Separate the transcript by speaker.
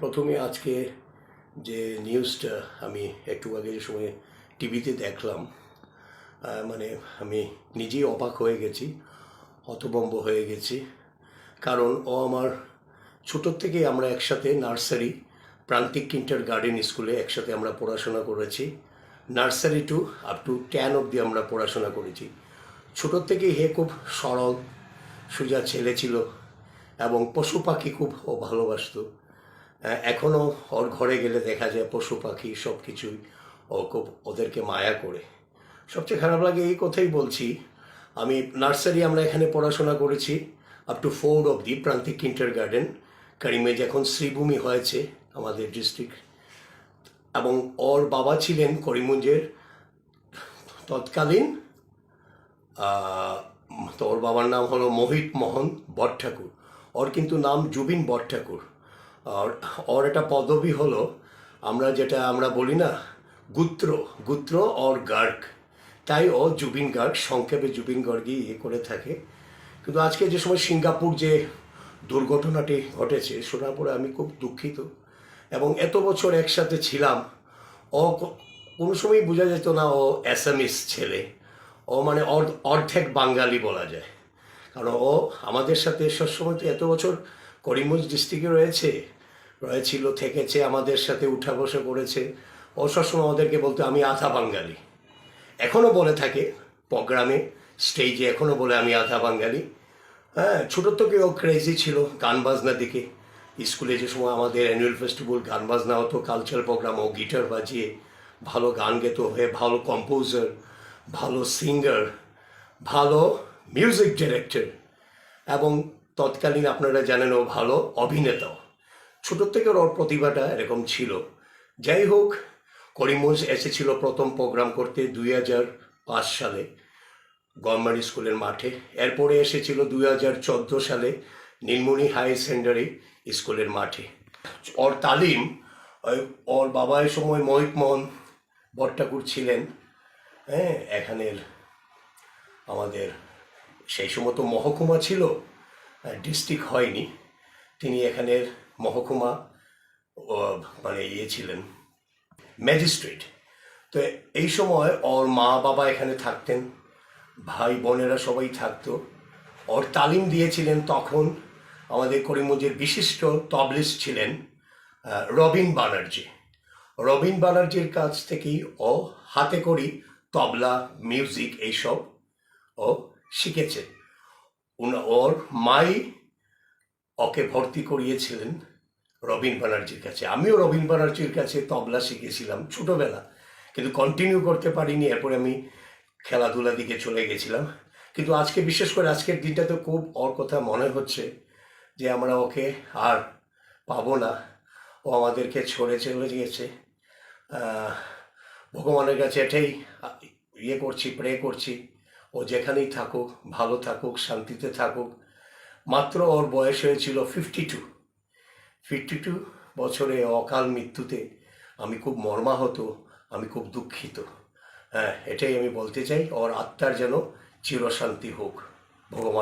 Speaker 1: প্রথমে আজকে যে নিউজটা আমি একটু আগে যে সময় টিভিতে দেখলাম মানে আমি নিজেই অবাক হয়ে গেছি হতবম্ব হয়ে গেছি। কারণ ও আমার ছোটোর থেকেই আমরা একসাথে নার্সারি, প্রান্তিক কিন্টার গার্ডেন স্কুলে একসাথে আমরা পড়াশোনা করেছি। Nursery to up to ten অবধি আমরা পড়াশোনা করেছি। ছোটোর থেকেই হে খুব সরল, সোজা ছেলে ছিল এবং পশু পাখি খুব ভালোবাসতো। এখনও ওর ঘরে গেলে দেখা যায় পশু পাখি সব কিছুই ওদেরকে মায়া করে। সবচেয়ে খারাপ লাগে এই কথাই বলছি, আমি নার্সারি আমরা এখানে পড়াশোনা করেছি up to four of the প্রান্তিক কিন্টার গার্ডেন কারিমেজ এখন শ্রীভূমি হয়েছে আমাদের ডিস্ট্রিক্ট এবং ওর বাবা ছিলেন করিমগঞ্জের তৎকালীন তো ওর বাবার নাম হলো মোহিত মোহন বট ঠাকুর। ওর কিন্তু নাম জুবিন বটঠাকুর আর ওর একটা পদবি হলো, আমরা যেটা আমরা বলি না, গুত্র গুত্র অর গার্গ। তাই ও জুবিন গার্গ, সংক্ষেপে জুবিন গার্গই ইয়ে করে থাকে। কিন্তু আজকে যে সময় সিঙ্গাপুর যে দুর্ঘটনাটি ঘটেছে, শোনার পরে আমি খুব দুঃখিত। এবং এত বছর একসাথে ছিলাম, ও কোনো সময় বোঝা যেত না ও অ্যাসামিস ছেলে। ও মানে অর্ধ- অর্ধেক বাঙালি বলা যায়। কারণ ও আমাদের সাথে সবসময় তো এত বছর করিমগঞ্জ ডিস্ট্রিক্টে রয়েছে, রয়েছিল, থেকেছে, আমাদের সাথে উঠা বসা করেছে। ও সবসময় আমাদেরকে বলতো, আমি আধা বাঙালি। এখনও বলে থাকে প্রোগ্রামে, স্টেজে এখনও বলে, আমি আধা বাঙালি। হ্যাঁ ছোটোর থেকে ও ক্রেজি ছিল গান বাজনার দিকে। স্কুলে যে সময় আমাদের অ্যানুয়াল ফেস্টিভ্যাল গান বাজনা হতো কালচারাল প্রোগ্রাম ও গিটার বাজিয়ে ভালো গান গেত হয়ে, ভালো কম্পোজার ভালো সিঙ্গার ভালো মিউজিক ডিরেক্টর এবং তৎকালীন আপনারা জানেন ও ভালো অভিনেতাও ছোটোর থেকে ওর প্রতিভাটা এরকম ছিল। যাই হোক করিমগঞ্জ এসেছিল প্রথম প্রোগ্রাম করতে দুই হাজার পাঁচ সালে গভর্নমেন্ট স্কুলের মাঠে। এরপরে এসেছিল দুই হাজার চোদ্দ সালে নীলমণি হাই সেকেন্ডারি স্কুলের মাঠে। ওর তালিম ওর বাবা এই সময় মোহিত মোহন বট্টাকুর ছিলেন। হ্যাঁ এখানের আমাদের সেই সময় তো মহকুমা ছিল। ডিস্ট্রিক্ট হয়নি। তিনি এখানের মহকুমা মানে ইয়ে ছিলেন ম্যাজিস্ট্রেট তো এই সময় ওর মা বাবা এখানে থাকতেন, ভাই বোনেরা সবাই থাকতো। ওর তালিম দিয়েছিলেন তখন আমাদের করিমগঞ্জের বিশিষ্ট তবলিস্ট ছিলেন রবিন ব্যানার্জি রবিন ব্যানার্জির কাছ থেকেই ও হাতে করি তবলা মিউজিক এইসব ও শিখেছে। ওর মাই ওকে ভর্তি করিয়েছিলেন রবিন ব্যানার্জির কাছে। আমিও রবিন ব্যানার্জির কাছে তবলা শিখেছিলাম ছোটোবেলা, কিন্তু কন্টিনিউ করতে পারিনি, এরপরে আমি খেলাধুলা দিকে চলে গেছিলাম। কিন্তু আজকে, বিশেষ করে আজকের দিনটা তো খুব, ওর কথা মনে হচ্ছে যে আমরা ওকে আর পাবো না। ও আমাদেরকে ছড়ে চলে গিয়েছে। ভগবানের কাছে এটাই ইয়ে করছি প্রে করছি। ও যেখানেই থাকুক, ভালো থাকুক, শান্তিতে থাকুক। মাত্র ওর বয়স হয়েছিল ফিফটি টু ফিফটি টু বছরে অকাল মৃত্যুতে আমি খুব মর্মাহত, আমি খুব দুঃখিত। হ্যাঁ এটাই আমি বলতে চাই, ওর আত্মার যেন চিরশান্তি হোক। ভগবান